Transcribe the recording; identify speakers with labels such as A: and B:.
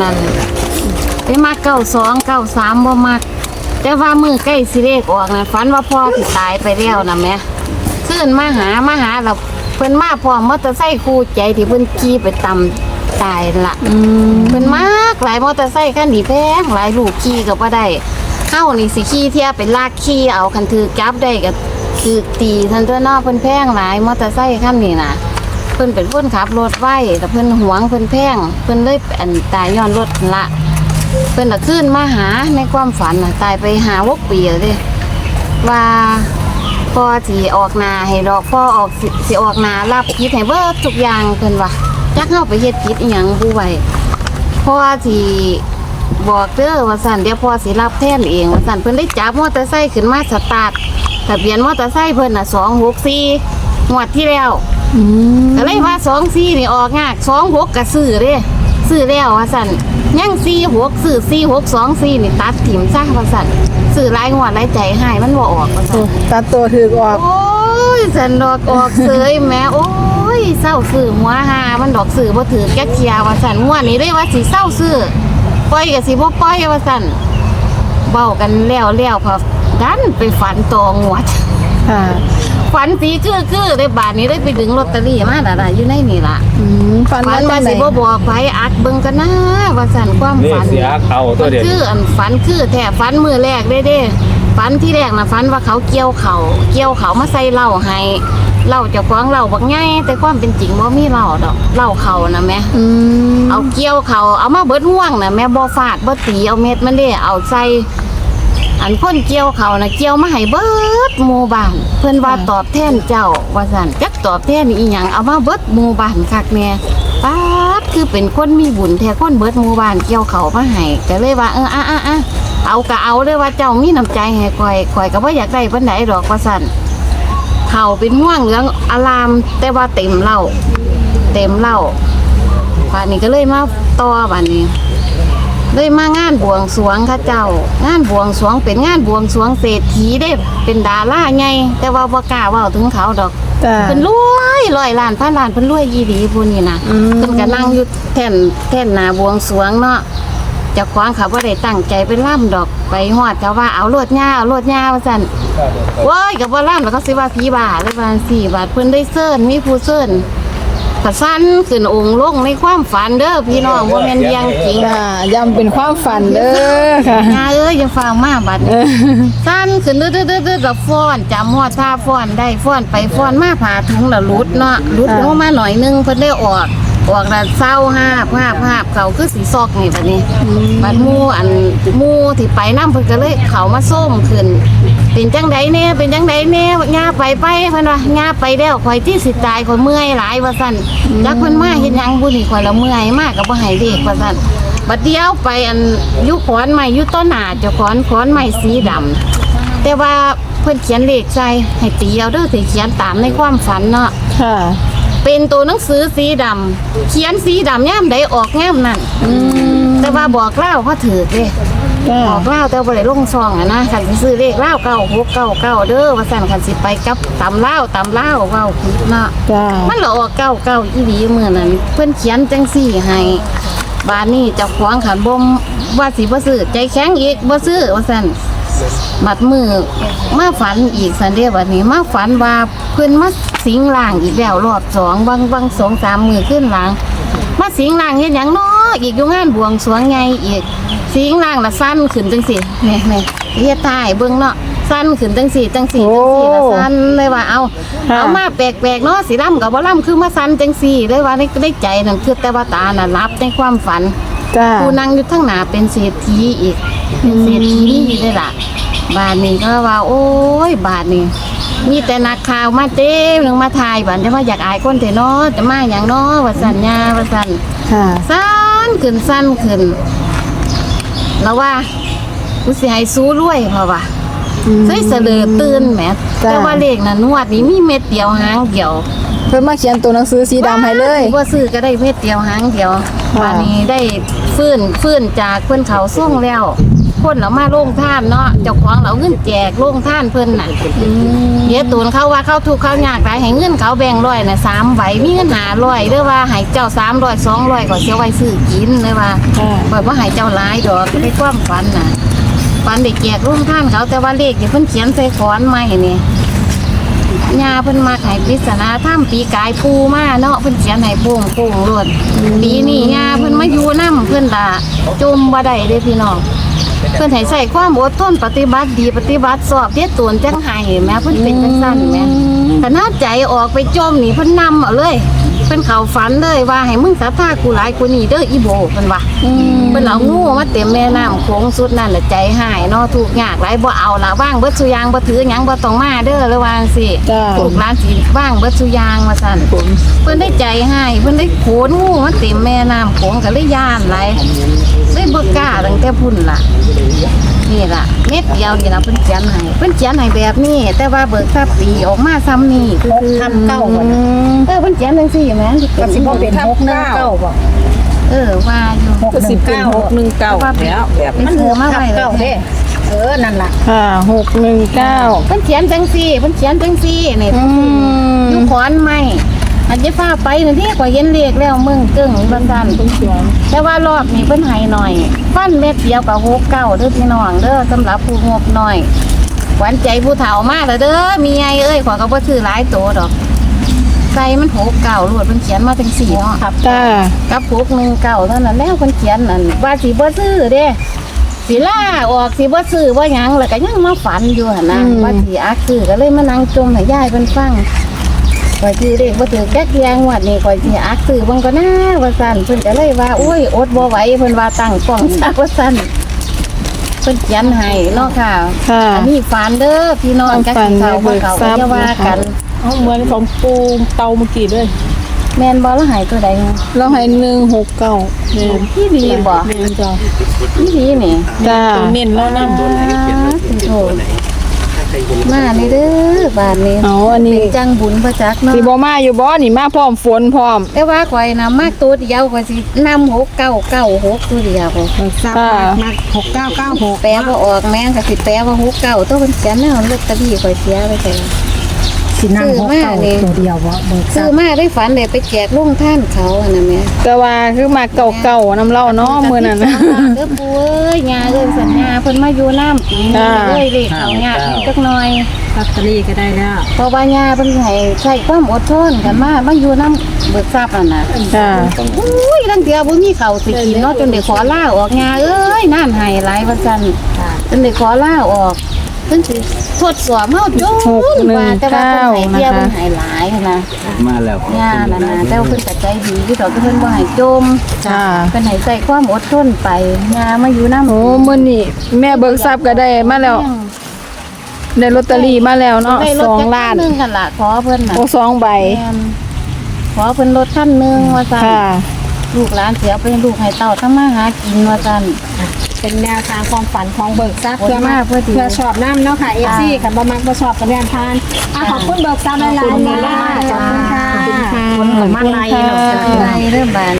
A: นั่นไปมาเก้าสองเก้าสามบ่มักแต่ว่ามือใกล้สิเลขออกนะฝันว่าพ่อสิตายไปแล้วนะแม่ขึ้นมาหามาหาเราเพิ่นมาพร้อมมอเตอร์ไซค์คู่ใจที่เพิ่นขี่ไปตำตายละ
B: อืม
A: เพิ่นมากหลายมอเตอร์ไซค์คันนี้แพงหลายลูกขี่ก็บ่ได้เฮานี่สิขี่เที่ยเป็นลากขี่เอาคันถือจับได้ก็คือตีทันตัวเนอกเพิ่นแพงหลายมอเตอร์ไซค์คันนี้น่ะเพิ่นเป็นคนขับรถไว้แต่เพิ่นหวงเพิ่นแพงเพิ่นเลยอันตายย้อนรถละเพิ่นน่ะขึ้นมาหาในความฝันน่ะตายไปหาหกปีแล้วเด้ว่าพ่อสิออกนาให้ดอกพ่อออกสิสิออกนารับผิดให้เบิดทุกอย่างเพิ่นว่าจักเฮาไปเฮ็ดผิดอีหยังผู้ไว้พ่อสิบอกเด้อว่าสั่นเดี๋ยวพ่อสิรับแทนเองว่าสั่นเพิ่นได้จับมอเตอร์ไซค์ขึ้นมาสตาร์ททะเบียนมอเตอร์ไซค์เพิ่นน่ะ264งวดที่แล้ว
B: อืม
A: ก็เลยว่าสองสี่นี่ออกงากสองหกก็ซื้อเด้ซื้อแล้วว่าสั่นยังสี่หกซื้อสี่หกสองสี่นี่ตัดถิ่มซะว่าสั่นซื้อรายงวดรายใจให้มันบ่ออกว่าสั่น
B: ตัดตัวถือออก
A: โอ้ยสันดอกออกเสยแหม่โอ้ยเศร้าซื้อหัวหามันดอกซื้อบ่ถือแก๊กเทียว่าสั่นงวดนี้ได้ว่าสิเศร้าซื้อปล่อยก็สิบ่ปล่อยว่าสั่นเบ้ากันแล้วแล้วพอดันไปฝันตองวด
B: ค่ะ
A: ฝันสีคือคือได้บาทนี้ได้ไปดึงลอตเตอรี่มาแล้วล่ะอยู่ในนี่ล่ะ
B: อืมฟัน
A: ฝัน
B: จั
A: ว่าง
B: ได
A: สิบ่บอกไปอัดเบิ่งกันนะว่าสั่นความ
C: เลข
A: ฝัน
C: เสียเอาตัวเดียว
A: คืออันฝันคือแท้ฝันมือแรกเด้เด้ฝันที่แรกน่ะฝันว่าเขาเกี่ยวเขาเกี่ยวเขามาใส่เหล้าให้เหล้าเจ้าของเหล้าบักใหญ่แต่ความเป็นจริงบ่มีเหล้าดอกเหล้าเขานะแม่
B: อืม
A: เอาเกี่ยวเขาเอามาเบิดห่วงนะแม่บ่ฟาดบ่ตีเอาเม็ดมันเด้เอาใส่ อันคนเกี่ยวเขานะเกี่ยวมาให้เบิดหมู่บ้านเพิ่นว่าตอบแทนเจ้าว่าซั่นจักตอบแทนอีหยังเอามาเบิดหมู่บ้านคักแม่ป๊าดคือเป็นคนมีบุญแท้คนเบิดหมู่บ้านเกี่ยวเขามาให้ก็เลยว่าเอออะอะอะเอาก็เอาเลยว่าเจ้ามีน้ำใจให้ข่อยข่อยก็บ่อยากได้ปานใดดอกว่าซั่นเขาเป็นห่วงเหลืองอาราม แต่ว่าเต็มเหล้าเต็มเหล้าป่านนี้ก็เลยมาต่อป่านนี้ เลยมางานบวงสรวงค่ะเจ้า งานบวงสรวงเป็นงานบวงสรวงเศรษฐีได้ เป็นดาราไงแต่ว่าบ่กล้าเว้าถึงเขาดอก
B: จ้า
A: เพิ่นรวยร้อยล้านพันล้านเพิ่นรวยยี่ดีผู้นี้นะ
B: อืม
A: เพิ่นก็นั่งอยู่แท่นแท่นหน้าบวงสรวงเนาะเจ้าของเขาบ่ได้ตั้งใจเป็นล่ำดอกไปฮอดเขาว่าเอาโลดหญ้าเอาโลดหญ้าว่าซั่น โว้ยกับว่าล้านแล้วก็สิว่าผีบาทเลยว่าสี่บาทเพิ่นได้เซิร์นมีผู้เซิร์น กระสั้นขึ้นองค์ลงในความฝันเด้อพี่น้องบ่แม่นเรียังจริง
B: จ้าย้ำเป็นความฝันเด้อค่ะ
A: งาเอ้ยอย่าฟังมาบัด
B: เอ
A: นี้
B: อ
A: สั้นขึ้นเด้อๆๆๆกับฟ้อนจำฮอดท่าฟ้อนได้ฟ้อนไปฟ้อนมาผ่าถุงละหลุดเนาะหลุดลงมาหน่อยหนึงเพิ่นได้ออกออกแล้วเศร้าหาบหาบหาบเขาคือสีซอกนี่บัดนี้บัดหมู่อันหมู่ที่ไปนำเพิ่นก็เลยเขามาส้มขึ้น เป็นจังไดแน่เป็นจังไดแน่ย่าไปไปเพิ่นว่าย่าไปแล้วข่อยที่สิตายข่อยเมื่อยหลายว่าซั่นจักเพิ่นมาเฮ็ดหยังบุนี่ข่อยละเมื่อยมากก็บ่ให้เด็กว่าซั่นบัดเดียวไปอันอยู่ขอนใหม่อยู่ต้นหน้าเจ้าขอนขอนใหม่สีดำแต่ว่าเพิ่นเขียนเลขใส่ให้ตีเอาเด้อสิเขียนตามในความฝันเนาะ
B: ค่ะ
A: เป็นตัวหนังสือสีดำเขียนสีดำย่ามใดออกย่ามนั้น
B: อืม
A: แต่ว่าบอกเล่าเขาถือเด้
B: จ้า
A: ออกเล่าวแต่บ่ได้ลงซองอะนะคันสิซื้อเลขเล่าวเก้าหกเก้าเก้าเด้อว่าสั่นคันสิไปกับตำเล่าวตำเล่าวเว้าผิดเนาะ
B: จ้า
A: มันละออกเก้าเก้าอีหลีมื้อนั้น เพิ่นเขียนจังซี่ให้บานนี้เจ้าของขันบ่มว่าสิบ่ซื้อใจแข็งอีกบ่ซื้อว่าซั่นบัดมือมาฝันอีกสันเดียบัดนี้มาฝันว่าเพิ่นมาสิงร่างอีกแล้วรอบสองบางบางสองสามมือขึ้นหลัง มาสิงร่างเฮ็ดหยังเนาะอีกอยู่งานบวงสรวงไงอีก สิงร่างละสั้นขึ้นจังสิแม่แม่เฮ็ดทายเบิ่งเนาะสั้นขึ้นจังสิจังสิจังสิละสั้นเลยว่าเอา
B: ค่ะ
A: เอามาแปลกๆเนาะสิล่ำกับบ่ล่ำคือมาสั้นจังสิเลยว่าในในใจนั่นคือแต่ว่าตาน่ะรับในความฝัน
B: จ้า
A: ผู้นั่งอยู่ข้างหน้าเป็นเศรษฐีอีก เป็นเศรษฐีได้ล่ะบาทนี้ก็ว่า โอ้ย บาทนี้มีแต่นักข่าวมาเต็มหนึงมาถ่ายบันจะมาอยากอายคนเถอะเนาะจะมาอย่างเนาะว่าสัญญาว่าสัน
B: ค่ะ
A: สั้นขึ้นสั้นขึ้น แล้วว่ากูสิให้สู้รวยเพราะว่า
B: อืม
A: ใส่เสลอตื่นแหม
B: จ้ะ
A: แต่ว่าเลขนั้นนวดนี้มีเม็ดเดียวหางเดียว
B: เพิ่นมาเขียนตัวหนังสือสีดำให้เลย
A: ว่าซื้อก็ได้เม็ดเดียวหางเดียว
B: ค่ะ
A: วันนี้ได้ฟื้นฟื้นจากเพื่อนเขาส่งแล้ว คนเรามาโรงท่านเนาะเจ้าของเราเงินแจกโรงท่านเพิ่นน่ะเดี๋ยวตูนเขาว่าเขาถูกข์เขายากหลายให้เงินเขาแบ่งร้อยน่ะสามใบมีเงินหาร้อยเด้อว่าให้เจ้าสามร้อยสองร้อยก็เสียไว้ซื้อกินเลยว่า
B: ค่ะ
A: แบบว่าให้เจ้าหลายดอกก็ได้ความฝันน่ะฝันได้แจกโรงท่านเขาแต่ว่าเลขนี่เพิ่นเขียนใส่ขอนไม้นี่ยาเพิ่นมาให้ปริศนาถ้ำปีกายปูมาเนาะเพิ่นเขียนให้โป่งโป่งรวดปีนี้ยาเพิ่นมาอยู่นํเพิ่นล่ะจมบ่ได้เด้พี่น้อง เพิ่นให้ใส่ความอดทนปฏิบัติดีปฏิบัติสอบเทียตวนจังไห้แหม่เพิ่นเป็นจังซั่นแหม่ขนาดใจออกไปจมนี่เพิ่นนำเอาเลยเพิ่นเข้าฝันเลยว่าให้มึงศรัทธากูหลายกูนี่เด้ออีโบเพิ่นว่า
B: อืม
A: เพิ่นเอางูมาเต็มแม่น้ำโขงสุดนั่นแหละใจหายเนาะทุกข์ยากหลายบ่เอาละว่างเบิดสุอยางบ่ถือหยังบ่ต้องมาเด้อเลยว่าจังซี่
B: จ้า
A: ลูกหลานสิว่างเบิดสุอยางว่าซั่นเพิ่นได้ใจหายเพิ่นได้โขนงูมาเต็มแม่น้ำโขงก็เลยย่านหลายเลย บ่กล้าตั้งแต่พุ่นล่ะ นี่ล่ะเม็ดเดียวนี่ล่ะเพิ่นเขียนให้เพิ่นเขียนให้แบบนี้ แต่ว่าเบิกทรัพย์ปีออกมาซ้ำนี่คือคือ
C: ทำเก้าบ่
B: อื
C: นะ
B: ม
A: เออเพิ่นเขียนจังซี่แหม่
C: ก็สิบ่เป็นหกหนึ่งเก้าบ่
A: เออว่าอยู่
C: หกหนึ่งเก้าหกหนึ่งเก้าแล้วแบบ
A: ไปซื้อมาไว้แล้ว
C: เก้าเด้เออ นั่นล่ะ
B: ค่ะหกหนึ่งเก้า
A: เพิ่นเขียนจังซี่เพิ่นเขียนจังซี่นี่
B: อืม
A: อยู่ขอนไม้ อันจะฟ้าไปนี่ที่กว่าเห็นเลขแล้วมึงเกิ้งบันดันแต่ว่ารอบนี้เพิ่นให้หน่อยฟันเม็ดเดียวกับหกเก้าเด้อพี่น้องเด้อสำหรับผู้งบหน่อยหวานใจผู้เฒ่ามากเลยเด้อมีไงเอ้ยขอก็บ่ซื้อหลายโตดอกใส่มันหกเก้าลวดเพิ่นเขียนมาจังสี่เนาะ
C: ครับ
B: จ้า
A: กับหกหนึ่งเก้าเท่านั้นแล้วเพิ่นเขียนนั่นว่าสิบ่ซื้อเด้สิล่าออกสิบ่ซื้อบ่หยังแล้วก็ยังมาฝันอยู่หั่นนะว่าสิอักซื้อก็เลยมานั่งจมให้ยายเพิ่นฟัง ข่อยซื้อเลขบ่ถือแก๊กแยงวัดนี่ข่อยสิอักซื้อเบิ่งก็น่าว่าซั่นเพิ่นก็เลยว่าโอ้ยอดบ่ไหวเพิ่นว่าตั้งกล้องซะว่าซั่นเพิ่นเขียนให้เนาะค่ะ
B: ค่ะ
A: อันนี้ฝันเด้อพี่น้อง
B: ความ
A: จัก
B: ฝัน
A: สิเขาบ่เขา
B: เบิกทรัพย์
A: จะว่ากัน
C: เอาเหมือนของปูเตาเมื่อกี้ด้วย
A: แม่นบ่ละหายตัวใด
B: เราให้หนึ่งหกเก้า
A: พี่ดีบ่
C: เมนจ้ะ
A: พี่ดีนี่
B: จ้า
C: ตัวเน้นแล้วนั่น
A: ตัวไหนเขียนโอ้ มานี่เด้อบาดนี้
B: เอาอันนี้
A: เป็นจังบุญประจักษ์เนาะ
B: สีบอมาอยู่บ่นี่มาพร้อมฝนพร้อม
A: แต่ว่าข่อยน่ะมากตัวเดียวข่อยสินำหกเก้าเก้าหกตัวเดียว
C: ซับมากหกเก้าเก้าหก
A: แปลว่าออกแม่งก็สิแปลว่าหกเก่าตัวเป็นเขียนแนวลอตเตอรี่ข่อยเสียไปแต่
C: สินั่งหกเก้าตัวเดียวบ่เบิก
A: ซื้
C: ซั
A: อบมาได้ฝันเลยไปแจกลุงท่านเขาอันนั้นแม่
B: แต่ว่าคือมาเก่าเก่าๆน้ำเล่าเนาะมื้อนั้นนะ
A: เด้อปูเอ้ยยาเอ้ยสัญญาเพิ่นมาอยู่น้ำปีนี้
B: จ้า
A: เอ้ยเลขเขายากจักหน่อย
C: ลอตเตอรี่ก็ได้แล้ว
A: เพราะว่ายาเพิ่นให้ใช้ความอดทนกันมามาอยู่น้ำเบิกทรัพย์นั่นน่ะ
B: จ้า
A: อุ้ยลังเดียวบ่มีข้าวสิกินเนาะจนได้ขอลาออกยาเอ้ยนั่นให้หลายว่าซั่นจนได้ขอลาออก เพิ่นสิทดสอบเฮาจน
B: หกหนึ่ง
A: ว่าแต่ว่าเพิ่นให้เที่ยว
B: เก้านะคะ
A: เพิ่นให้หลายนะ
D: มาแล้วขอบ
A: ย่า
D: คุณ
A: นั่น
D: หลา
A: นะ
D: ย
A: แต่ว่าเพิ่นก็ใจดีที่ดอกเพิ่นบ่ให้จม
B: จ้า
A: เพิ่นให้ใส่ความอดทนไปย่ามาอยู่นำ
B: โอ้มื้อนี้แม่เบิกทรัพย์ก็ได้มาแล้วได้ลอตเตอรี่มาแล้วเนาะ
A: ได้ร
B: ส
A: ถ
B: อง
A: จักร
B: ล้าน
A: คันหนึงกันล่ะขอเพิ่นน่ะ
B: โอ้สองใบ
A: แม่นขอเพิ่นรถคันหนึงว่าซั่น
B: ค่ะ
A: ลูกหลานเสียไปลูกให้เต้าทำมาหากินว่าซั่น
C: เป็นแนวทางความฝันของเบิกทรัพย์
A: โอ้ย
C: เพื่อมา
A: มากเพื่อดี
C: เพื่อชอบน้ำเนาะค่ะเอฟซีค่ะบ่มักบ่ชอบกันแน่นทานอะขอบคุณเบิกทรัพย์หลายๆนะขอบคุณค่ะ
A: คนก็มาไล่เนาะจะไล่เด้อบาด